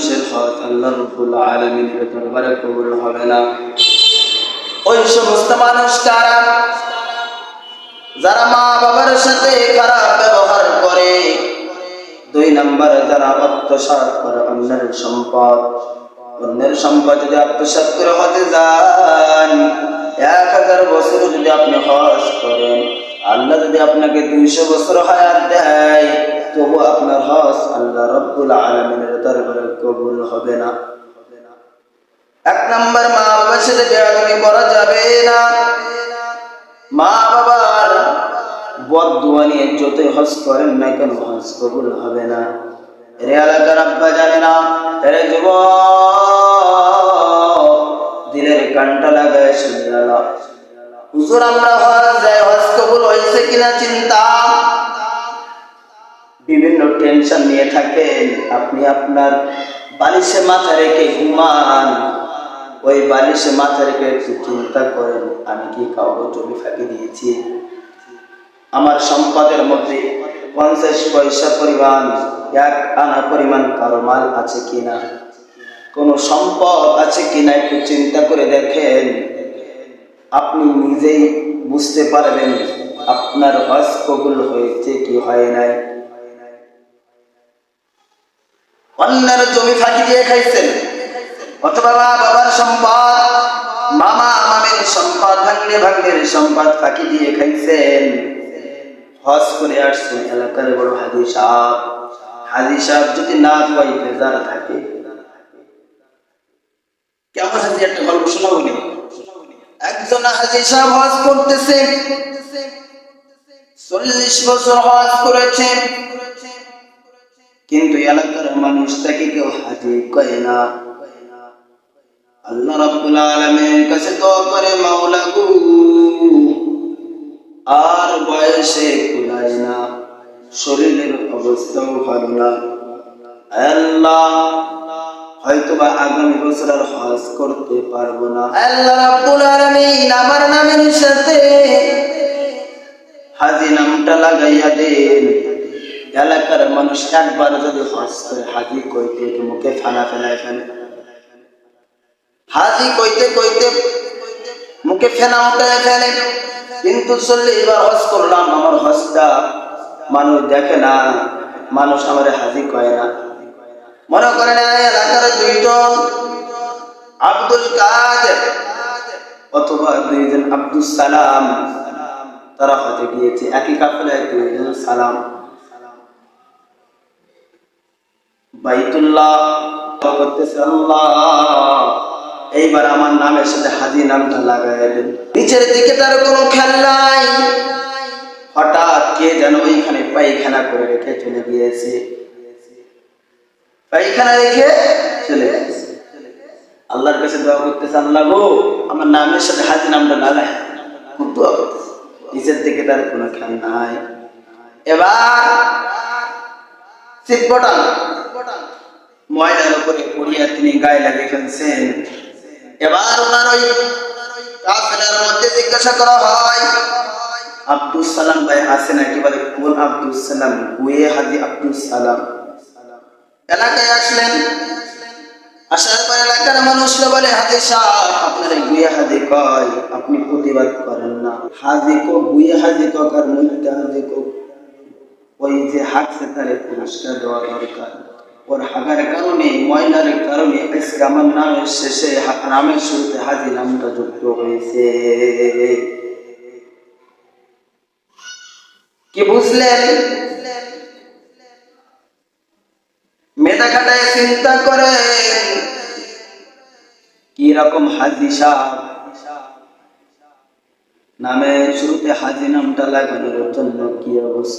মানুষের হজ আল্লাহ রব্বুল আলমিনের দরবারে কবুল হবে না। ওই সমস্ত মানুষ কারা? যারা মা বাবার সাথে খারাপ ব্যবহার করে, দুই নম্বরে যারা আত্মসাৎ করে অন্যের সম্পদ। অন্যের সম্পদ যদি আত্মসাৎ করে হতে যান, এক হাজার বছর যদি আপনি হজ করেন, আল্লাহ যদি আপনাকে দুইশো বছর হায়াত দেয় তবু আপনার হজ আল্লাহ রব্বুল আলমিনের দরবারে কবুল হবে না। এক নম্বর মা বাবার সাথে বেয়াদবি করা যাবে না। মা বাবার বদুয়া নিয়ে যতই করেন না কেন কবুল হবে না। জানে না যুব দিলের লাগায় শুনে গেল হুজুর, আমরা যাই কবুল হয়েছে কিনা চিন্তা? টেনশন নিয়ে থাকেন, আপনি আপনার বালিশে মাথা রেখে ঘুমান। ওই বালিশে মাথা রেখে একটু চিন্তা করেন, আমি কি কাউকে জমি ফাঁকি দিয়েছি? আমার সম্পদের মধ্যে পঞ্চাশ পয়সা পরিমাণ, এক আনা পরিমাণ কারও মাল আছে কিনা? কোনো সম্পদ আছে কিনা একটু চিন্তা করে দেখেন। আপনি নিজেই বুঝতে পারবেন আপনার হজ হয়েছে কি হয় নাই। অন্যের জমি ফাঁকি দিয়ে খাইছেন। অথবা মা বাবার সম্পদ, মামা মামের সম্পদ, ভাগ্নে ভাগ্নের সম্পদ ফাঁকি দিয়ে খাইছেন। হজ করে আসছেন এলাকার বড় হাজি সাহেব। হাজি সাহেব যদি না পাই বেজার থাকে। কেমন হাজি একটা গল্প শোনাবো নি একজন হাজি সাহেব হজ করতেছে। চল্লিশ বছর হজ করেছেন কিন্তু এলাকার মানুষ তাকে কেউ হাজি কয় না। আল্লাহ রাব্বুল আলামিনের কাছে দোয়া করে মাওলা গো আর বয়সে কুলায় না, শরীরের অবস্থাও ভালো না। আল্লাহ হয়তো বা আগামী বছর আর হজ করতে পারব না। আল্লাহ রাব্বুল আলামিন, আমার নামের সাথে হাজি নামটা লাগাইয়া দেন। এলাকার মানুষ একবার যদি হজ করে হাজি কইতে মুখে ফানা ফেলায় ফেলে। হাজি কইতে কইতে মুখে ফেনা উঠায় ফেলে। কিন্তু চল্লিশ বার হজ করলাম, আমার হজটা মানুষ দেখে না, মানুষ আমার হাজি কয় না। মনে করেন এই এলাকার দুইজন আব্দুল কাদের অথবা দুইজন আব্দুল সালাম, তারা হজে গিয়েছে। একই কাফেলায় দুইজন সালাম। বাইতুল্লাহ করতেছে আল্লাহ। এইবার আমার নামের সাথে হাজি নামটা লাগাই দেন। নিচের দিকে তার কোনো খেয়াল নাই। হঠাৎ কে যেন ওইখানে পায়খানা করে রেখে চলে গিয়েছে। পায়খানা রেখে চলে গেছে আল্লাহর কাছে দোয়া করতেছে, আল্লাহ গো, আমার নামের সাথে হাজি নামটা লাগাই খুব দোয়া করতেছে। নিচের দিকে তার কোনো খেয়াল নাই। এবার বটান ময়লার উপরে পড়িয়া তিনি গায়ে লাগিয়ে ফেলছেন। এবার ওনার ওই কাফেলার মধ্যে জিজ্ঞাসা করা হয় আব্দুল সালাম ভাই আছে নাকি? বলে কোন আব্দুল সালাম গুয়ে হাজি আব্দুল সালাম। এলাকায় আসলেন। আসার পর এলাকার মানুষরা বলে, হাজি সাহেব, আপনার গুয়ে হাজি কয়? আপনি প্রতিবাদ করেন না। হাজি কো গুয়ে হাজি কক আর হাজি কক ওই যে হাঁটছে তারে পুরস্কার দেওয়া দরকার। ওর হাগার কারণে ময়লার কারণে আজকে আমার নামের শেষে নামের শুরুতে হাজি নামটা যুক্ত হয়েছে। কি বুঝলেন? মেধা খাটায় চিন্তা করে কি রকম হাজি সাহ? নামে শুরুতে হাজি নামটা লাগানোর জন্য কি অবস্থা?